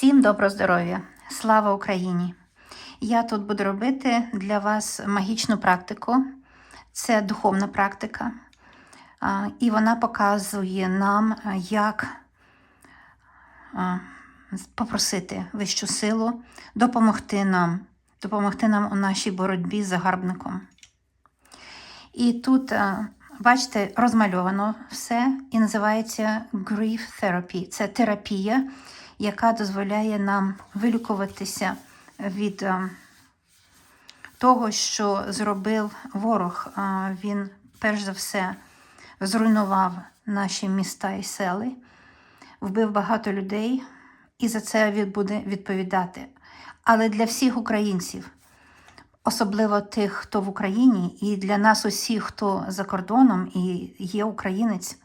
Всім доброго здоров'я! Слава Україні! Я тут буду робити для вас магічну практику. Це духовна практика. І вона показує нам, як попросити вищу силу, допомогти нам, допомогти нам у нашій боротьбі з загарбником. І тут, бачите, розмальовано все і називається Grief Therapy. Це терапія, яка дозволяє нам вилікуватися від того, що зробив ворог. Він, перш за все, зруйнував наші міста і сели, вбив багато людей, і за це він буде відповідати. Але для всіх українців, особливо тих, хто в Україні, і для нас усіх, хто за кордоном і є українець,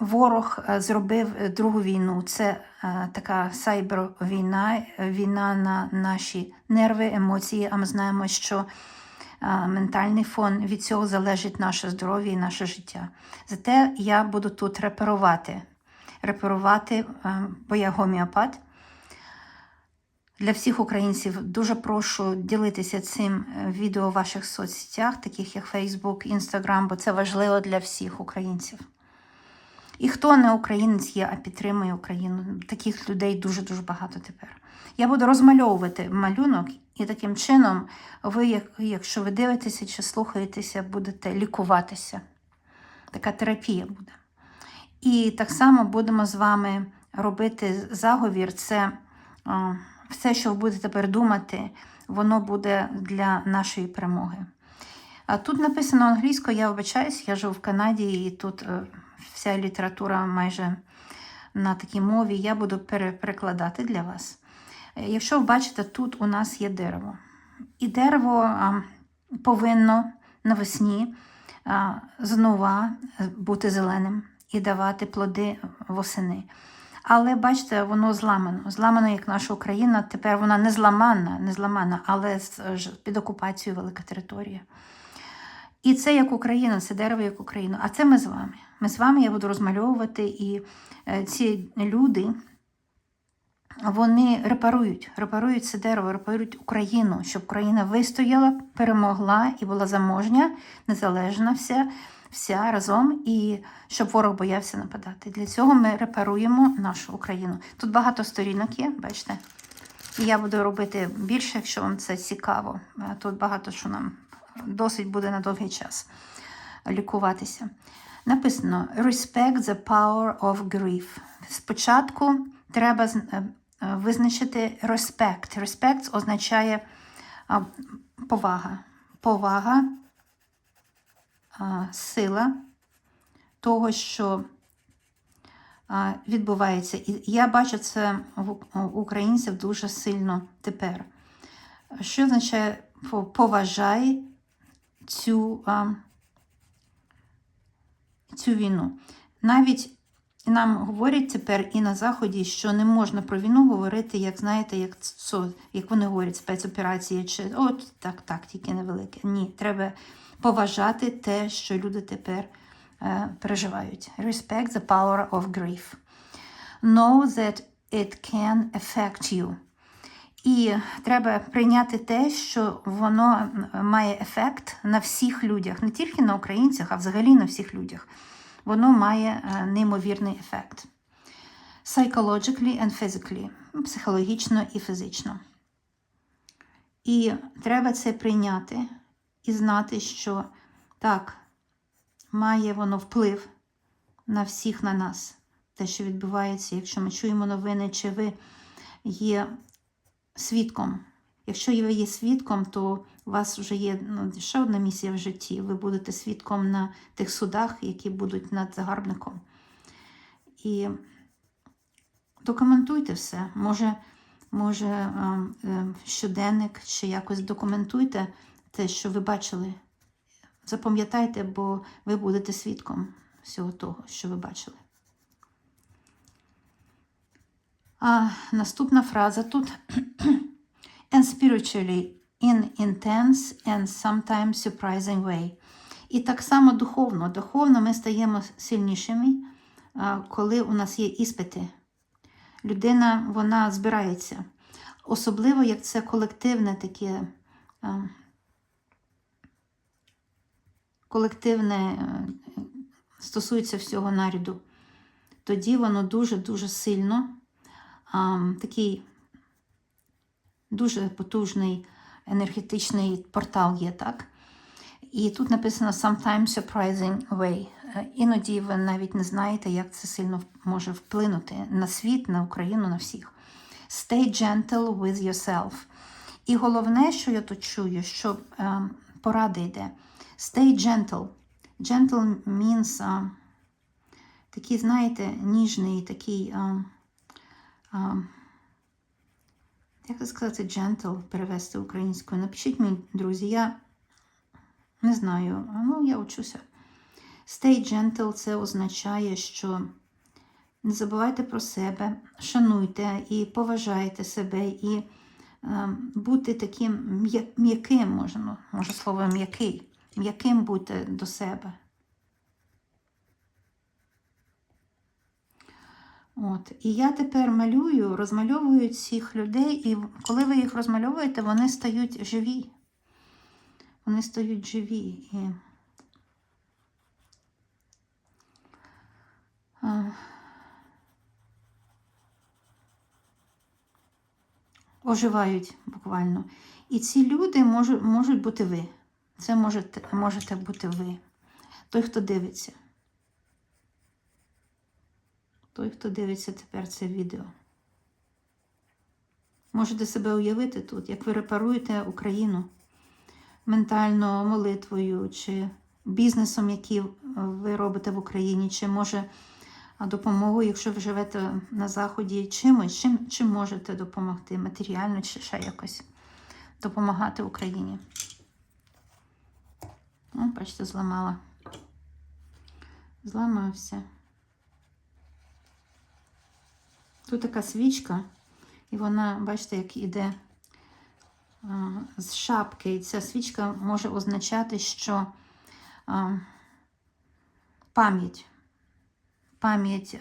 ворог е, зробив е, другу війну. Це е, така сайбервійна, війна на наші нерви, емоції. А ми знаємо, що ментальний фон від цього залежить наше здоров'я і наше життя. Зате я буду тут реперувати. Реперувати, бо я гоміопат. Для всіх українців дуже прошу ділитися цим відео в ваших соцсетях, таких як Facebook, Instagram, бо це важливо для всіх українців. І хто не українець є, а підтримує Україну, таких людей дуже-дуже багато тепер. Я буду розмальовувати малюнок, і таким чином, ви, якщо ви дивитеся чи слухаєтеся, будете лікуватися. Така терапія буде. І так само будемо з вами робити заговір. Це все, що ви будете тепер думати, воно буде для нашої перемоги. А тут написано англійською, я вибачаюсь, я живу в Канаді, і тут е, вся література майже на такій мові. Я буду перекладати для вас. Е, Якщо ви бачите, тут у нас є дерево. І дерево повинно навесні знову е, бути зеленим і давати плоди восени. Але бачите, воно зламано. Зламано, як наша Україна. Тепер вона не зламана, не зламана, але під окупацією велика територія. І це як Україна, це дерево як Україна. А це ми з вами. Ми з вами я буду розмальовувати, і е, ці люди вони репарують, репарують це дерево, репарують Україну, щоб Україна вистояла, перемогла і була заможня, незалежна вся, вся разом, і щоб ворог боявся нападати. Для цього ми репаруємо нашу Україну. Тут багато сторінок є, бачите. І я буду робити більше, якщо вам це цікаво. Тут багато що нам досить буде на довгий час лікуватися. Написано Respect the power of grief. Спочатку треба е, е, визначити respect. Respect означає повага. Повага, сила того, що відбувається. І я бачу це в українців дуже сильно тепер. Що означає поважай цю, а, цю війну? Навіть нам говорять тепер і на Заході, що не можна про війну говорити, як знаєте, як, як вони говорять, спецоперації, чи от так, так, тільки невелике. Ні, треба поважати те, що люди тепер е, переживають. Respect the power of grief. Know that it can affect you. І треба прийняти те, що воно має ефект на всіх людях, не тільки на українцях, а взагалі на всіх людях. Воно має е, неймовірний ефект. Psychologically and physically, психологічно і фізично. І треба це прийняти і знати, що так, має воно вплив на всіх на нас, те, що відбувається, якщо ми чуємо новини, чи ви є свідком. Якщо ви є свідком, то у вас вже є ну, ще одна місія в житті. Ви будете свідком на тих судах, які будуть над загарбником. І документуйте все. Може, може е, е, щоденник чи якось документуйте те, що ви бачили. Запам'ятайте, бо ви будете свідком всього того, що ви бачили. А наступна фраза тут. and spiritually in intense and sometimes surprising way. І так само духовно. Духовно ми стаємо сильнішими, коли у нас є іспити. людина вона збирається. Особливо, як це колективне таке. Колективне е, стосується всього наряду, тоді воно дуже-дуже сильно такий дуже потужний енергетичний портал є, так? І тут написано sometimes surprising way. Е, Іноді ви навіть не знаєте, як це сильно може вплинути на світ, на Україну, на всіх. Stay gentle with yourself. І головне, що я тут чую, що е, порада йде. Stay gentle. Gentle means е, такий, знаєте, ніжний, такий. Е, як це сказати, gentle перевести українською? Напишіть мені, друзі, я не знаю, ну я учуся. Stay gentle це означає, що не забувайте про себе, шануйте і поважайте себе, і е, бути таким м'яким, може, ну, може слово м'який, м'яким бути до себе. От. І я тепер малюю, розмальовую цих людей, і коли ви їх розмальовуєте, вони стають живі. Вони стають живі. І... Оживають буквально. І ці люди можуть, можуть бути ви. Це можете, можете бути ви. Той, хто дивиться. Той, хто дивиться тепер це відео. Можете себе уявити тут, як ви репаруєте Україну ментально молитвою, чи бізнесом, який ви робите в Україні, чи може допомогою, якщо ви живете на Заході, чимось, чим, чим можете допомогти матеріально чи ще якось допомагати Україні. О, бачите, зламала. Зламався. Тут така свічка, і вона, бачите, як іде з шапки. І ця свічка може означати, що пам'ять, пам'ять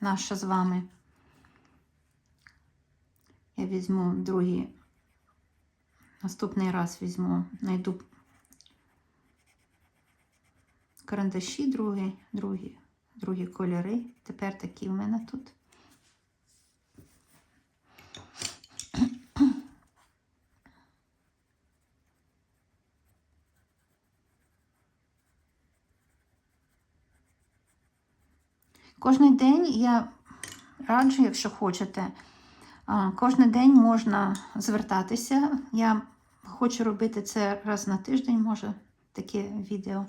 наша з вами. Я візьму другий, наступний раз візьму, знайду карандаші другі, другі, другі кольори. Тепер такі в мене тут. Кожний день я раджу, якщо хочете, кожен день можна звертатися. Я хочу робити це раз на тиждень, може, таке відео.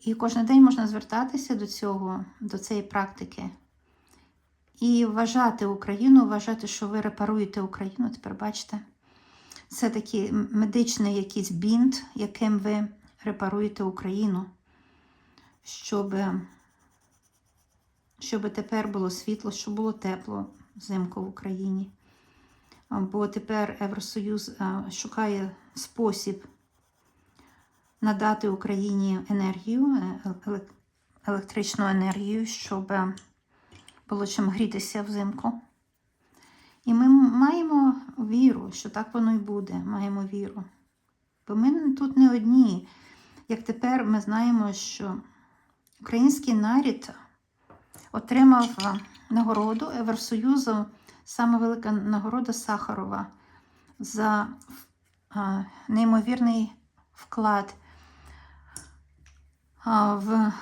І кожен день можна звертатися до цього, до цієї практики. І вважати Україну, вважати, що ви репаруєте Україну, тепер бачите. Це такий медичний якийсь бінт, яким ви репаруєте Україну, щоб щоб тепер було світло, щоб було тепло взимку в Україні. Бо тепер Євросоюз шукає спосіб надати Україні енергію, е, електричну енергію, щоб е, було чим грітися взимку. І ми маємо віру, що так воно і буде. Маємо віру. Бо ми тут не одні. Як тепер ми знаємо, що український нарід отримав е, нагороду Євросоюзу, саме велика нагорода Сахарова за е, неймовірний вклад е, в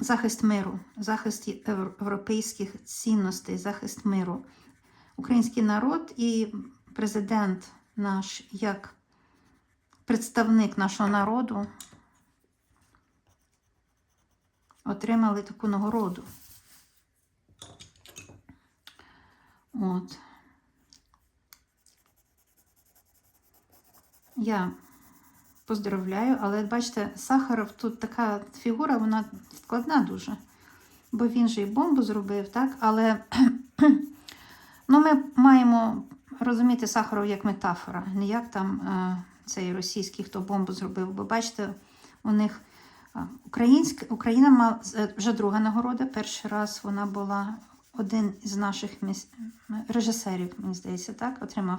захист миру, захист європейських цінностей, захист миру. Український народ і президент наш, як представник нашого народу, отримали таку нагороду. От. Я поздравляю, але бачите, Сахаров тут така фігура, вона складна дуже. Бо він же і бомбу зробив, так? Але ну, ми маємо розуміти Сахаров як метафора, не як там е, цей російський, хто бомбу зробив. Бо бачите, у них а, українська, Україна мала е, вже друга нагорода. Перший раз вона була один із наших міс... режисерів, мені здається, так, отримав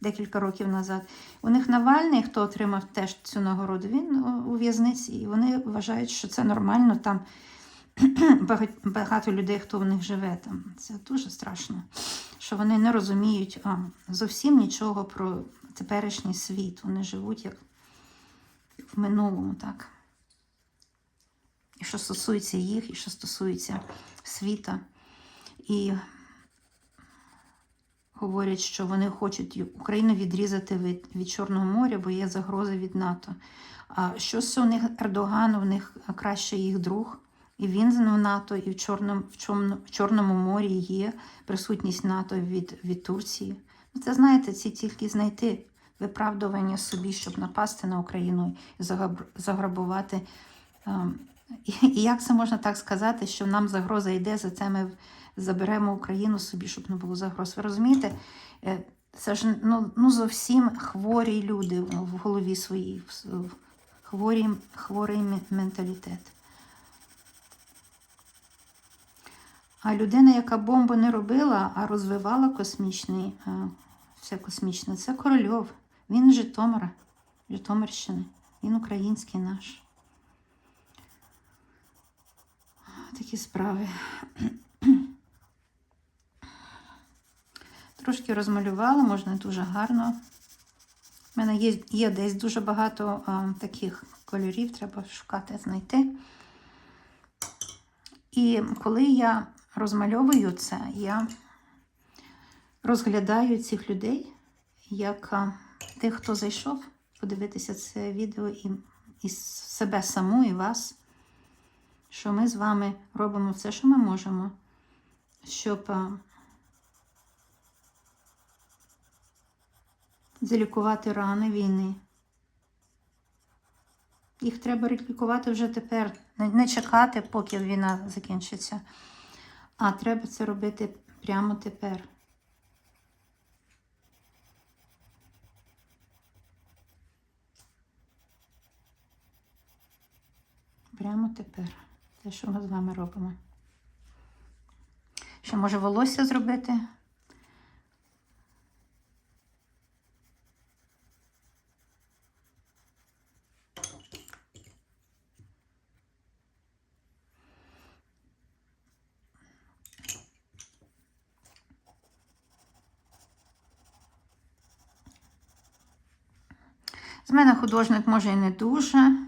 декілька років назад. У них Навальний, хто отримав теж цю нагороду, він у в'язниці, і вони вважають, що це нормально. Там багато людей, хто в них живе. Там. Це дуже страшно, що вони не розуміють а, зовсім нічого про теперішній світ. Вони живуть як в минулому, так. І що стосується їх, і що стосується світа. І говорять, що вони хочуть Україну відрізати від, від Чорного моря, бо є загроза від НАТО. А що у них Ердоган, у них краще їх друг, і він в НАТО, і в Чорному, в Чорному, в Чорному морі є присутність НАТО від, від Турції. Ну, це знаєте, ці тільки знайти виправдування собі, щоб напасти на Україну і заграбувати. І, як це можна так сказати, що нам загроза йде, за це ми заберемо Україну собі, щоб не було загроз. Ви розумієте? Е, Це ж ну, ну зовсім хворі люди в голові своїй, хворі, хворий менталітет. А людина, яка бомбу не робила, а розвивала космічний, е, все космічне, це Корольов. Він Житомира, Житомирщини. Він український наш. Такі справи. Трошки розмалювала, можна дуже гарно. У мене є, є десь дуже багато а, таких кольорів, треба шукати, знайти. І коли я розмальовую це, я розглядаю цих людей як а, тих, хто зайшов подивитися це відео і, і себе саму, і вас, що ми з вами робимо все, що ми можемо, щоб залікувати рани війни. Їх треба лікувати вже тепер, не чекати, поки війна закінчиться, а треба це робити прямо тепер. Прямо тепер. Те, що ми з вами робимо. Ще може волосся зробити? З мене художник може і не дуже,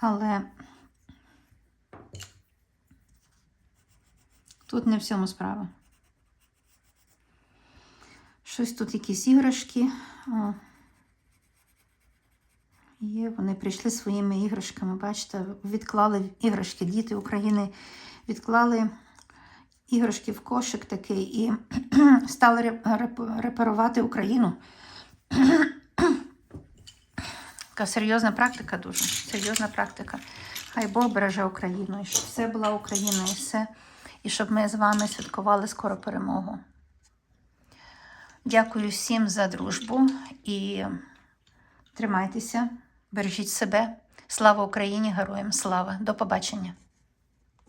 але тут не в цьому справа. Щось тут якісь іграшки. О. Є, вони прийшли своїми іграшками. Бачите, відклали іграшки. Діти України відклали іграшки в кошик такий і стали реп- реп- репарувати Україну. Така серйозна практика дуже. Серйозна практика. Хай Бог береже Україну, і щоб все була Україна, і все. І щоб ми з вами святкували скоро перемогу. Дякую всім за дружбу і тримайтеся, бережіть себе. Слава Україні, героям слава! До побачення!